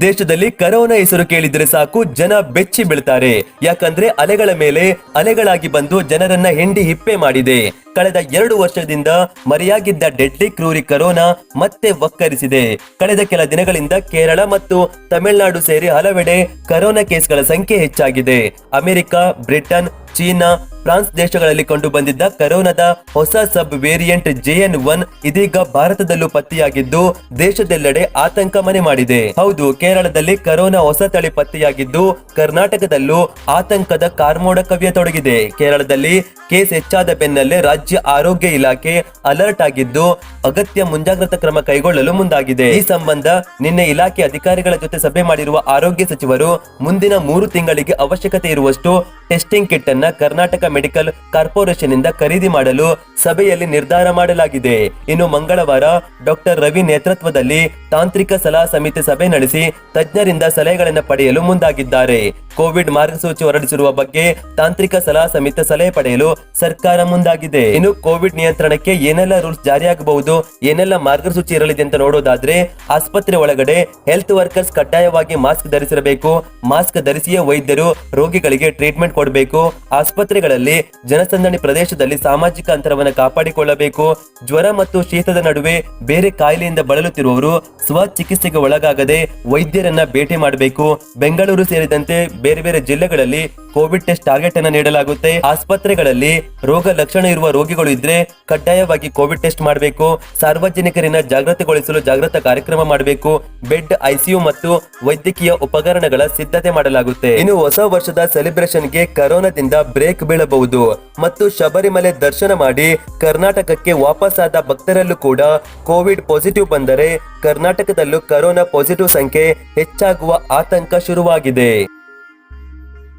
ದೇಶದಲ್ಲಿ ಕರೋನಾ ಹೆಸರು ಕೇಳಿದ್ರೆ ಸಾಕು, ಜನ ಬೆಚ್ಚಿ ಬೀಳ್ತಾರೆ. ಯಾಕಂದ್ರೆ ಅಲೆಗಳ ಮೇಲೆ ಅಲೆಗಳಾಗಿ ಬಂದು ಜನರನ್ನ ಹೆಂಡಿ ಹಿಪ್ಪೆ ಮಾಡಿದೆ. ಕಳೆದ ಎರಡು ವರ್ಷದಿಂದ ಮರೆಯಾಗಿದ್ದ ಡೆಡ್ಲಿ ಕ್ರೂರಿ ಕರೋನಾ ಮತ್ತೆ ವಕ್ಕರಿಸಿದೆ. ಕಳೆದ ಕೆಲ ದಿನಗಳಿಂದ ಕೇರಳ ಮತ್ತು ತಮಿಳುನಾಡು ಸೇರಿ ಹಲವೆಡೆ ಕರೋನಾ ಕೇಸ್ಗಳ ಸಂಖ್ಯೆ ಹೆಚ್ಚಾಗಿದೆ. ಅಮೆರಿಕ, ಬ್ರಿಟನ್, ಚೀನಾ ಫ್ರಾನ್ಸ್ ದೇಶಗಳಲ್ಲಿ ಕಂಡು ಬಂದಿದ್ದ ಕರೋನಾದ ಹೊಸ ಸಬ್ ವೇರಿಯಂಟ್ ಜೆಎನ್ ಒನ್ ಇದೀಗ ಭಾರತದಲ್ಲೂ ಪತ್ತೆಯಾಗಿದ್ದು, ದೇಶದೆಲ್ಲೆಡೆ ಆತಂಕ ಮನೆ ಮಾಡಿದೆ. ಹೌದು, ಕೇರಳದಲ್ಲಿ ಕರೋನಾ ಹೊಸ ತಳಿ ಪತ್ತೆಯಾಗಿದ್ದು, ಕರ್ನಾಟಕದಲ್ಲೂ ಆತಂಕದ ಕಾರ್ಮೋಡ ಕವಿಯತೊಡಗಿದೆ ಕೇರಳದಲ್ಲಿ ಕೇಸ್ ಹೆಚ್ಚಾದ ಬೆನ್ನಲ್ಲೇ ರಾಜ್ಯ ಆರೋಗ್ಯ ಇಲಾಖೆ ಅಲರ್ಟ್ ಆಗಿದ್ದು, ಅಗತ್ಯ ಮುಂಜಾಗ್ರತಾ ಕ್ರಮ ಕೈಗೊಳ್ಳಲು ಮುಂದಾಗಿದೆ. ಈ ಸಂಬಂಧ ನಿನ್ನೆ ಇಲಾಖೆ ಅಧಿಕಾರಿಗಳ ಜೊತೆ ಸಭೆ ಮಾಡಿರುವ ಆರೋಗ್ಯ ಸಚಿವರು ಮುಂದಿನ ಮೂರು ತಿಂಗಳಿಗೆ ಅವಶ್ಯಕತೆ ಇರುವಷ್ಟು ಟೆಸ್ಟಿಂಗ್ ಕಿಟ್ ಅನ್ನ ಕರ್ನಾಟಕ ಮೆಡಿಕಲ್ ಕಾರ್ಪೊರೇಷನ್ ಇಂದ ಖರೀದಿ ಮಾಡಲು ಸಭೆಯಲ್ಲಿ ನಿರ್ಧಾರ ಮಾಡಲಾಗಿದೆ. ಇನ್ನು ಮಂಗಳವಾರ ಡಾಕ್ಟರ್ ರವಿ ನೇತೃತ್ವದಲ್ಲಿ ತಾಂತ್ರಿಕ ಸಲಹಾ ಸಮಿತಿ ಸಭೆ ನಡೆಸಿ ತಜ್ಞರಿಂದ ಸಲಹೆಗಳನ್ನು ಪಡೆಯಲು ಮುಂದಾಗಿದ್ದಾರೆ. ಕೋವಿಡ್ ಮಾರ್ಗಸೂಚಿ ಹೊರಡಿಸಿರುವ ಬಗ್ಗೆ ತಾಂತ್ರಿಕ ಸಲಹಾ ಸಮಿತಿ ಸಲಹೆ ಪಡೆಯಲು ಸರ್ಕಾರ ಮುಂದಾಗಿದೆ. ಇನ್ನು ಕೋವಿಡ್ ನಿಯಂತ್ರಣಕ್ಕೆ ಏನೆಲ್ಲ ರೂಲ್ಸ್ ಜಾರಿಯಾಗಬಹುದು, ಏನೆಲ್ಲ ಮಾರ್ಗಸೂಚಿ ಇರಲಿದೆ ಅಂತ ನೋಡೋದಾದ್ರೆ ಆಸ್ಪತ್ರೆ ಒಳಗಡೆ ಹೆಲ್ತ್ ವರ್ಕರ್ಸ್ ಕಡ್ಡಾಯವಾಗಿ ಮಾಸ್ಕ್ ಧರಿಸಿರಬೇಕು. ಮಾಸ್ಕ್ ಧರಿಸಿಯೇ ವೈದ್ಯರು ರೋಗಿಗಳಿಗೆ ಟ್ರೀಟ್ಮೆಂಟ್ ಕೊಡಬೇಕು. ಆಸ್ಪತ್ರೆಗಳಲ್ಲಿ ಜನಸಂದಣಿ ಪ್ರದೇಶದಲ್ಲಿ ಸಾಮಾಜಿಕ ಅಂತರವನ್ನು ಕಾಪಾಡಿಕೊಳ್ಳಬೇಕು. ಜ್ವರ ಮತ್ತು ಶೀತದ ನಡುವೆ ಬೇರೆ ಕಾಯಿಲೆಯಿಂದ ಬಳಲುತ್ತಿರುವವರು ಸ್ವ ಚಿಕಿತ್ಸೆಗೆ ಒಳಗಾಗದೆ ವೈದ್ಯರನ್ನ ಭೇಟಿ ಮಾಡಬೇಕು. ಬೆಂಗಳೂರು ಸೇರಿದಂತೆ ಬೇರೆ ಬೇರೆ ಜಿಲ್ಲೆಗಳಲ್ಲಿ ಕೋವಿಡ್ ಟೆಸ್ಟ್ ಟಾರ್ಗೆಟ್ ಅನ್ನು ನೀಡಲಾಗುತ್ತೆ. ಆಸ್ಪತ್ರೆಗಳಲ್ಲಿ ರೋಗ ಲಕ್ಷಣ ಇರುವ ರೋಗಿಗಳು ಇದ್ರೆ ಕಡ್ಡಾಯವಾಗಿ ಕೋವಿಡ್ ಟೆಸ್ಟ್ ಮಾಡಬೇಕು. ಸಾರ್ವಜನಿಕರನ್ನ ಜಾಗೃತಿಗೊಳಿಸಲು ಜಾಗೃತ ಕಾರ್ಯಕ್ರಮ ಮಾಡಬೇಕು. ಬೆಡ್, ಐಸಿಯು ಮತ್ತು ವೈದ್ಯಕೀಯ ಉಪಕರಣಗಳ ಸಿದ್ಧತೆ ಮಾಡಲಾಗುತ್ತೆ. ಇನ್ನು ಹೊಸ ವರ್ಷದ ಸೆಲೆಬ್ರೇಷನ್ಗೆ ಕರೋನಾದಿಂದ ಬ್ರೇಕ್ ಬೀಳಬಹುದು. ಮತ್ತು ಶಬರಿಮಲೆ ದರ್ಶನ ಮಾಡಿ ಕರ್ನಾಟಕಕ್ಕೆ ವಾಪಸ್ಸಾದ ಭಕ್ತರಲ್ಲೂ ಕೂಡ ಕೋವಿಡ್ ಪಾಸಿಟಿವ್ ಬಂದರೆ ಕರ್ನಾಟಕದಲ್ಲೂ ಕರೋನಾ ಪಾಸಿಟಿವ್ ಸಂಖ್ಯೆ ಹೆಚ್ಚಾಗುವ ಆತಂಕ ಶುರುವಾಗಿದೆ.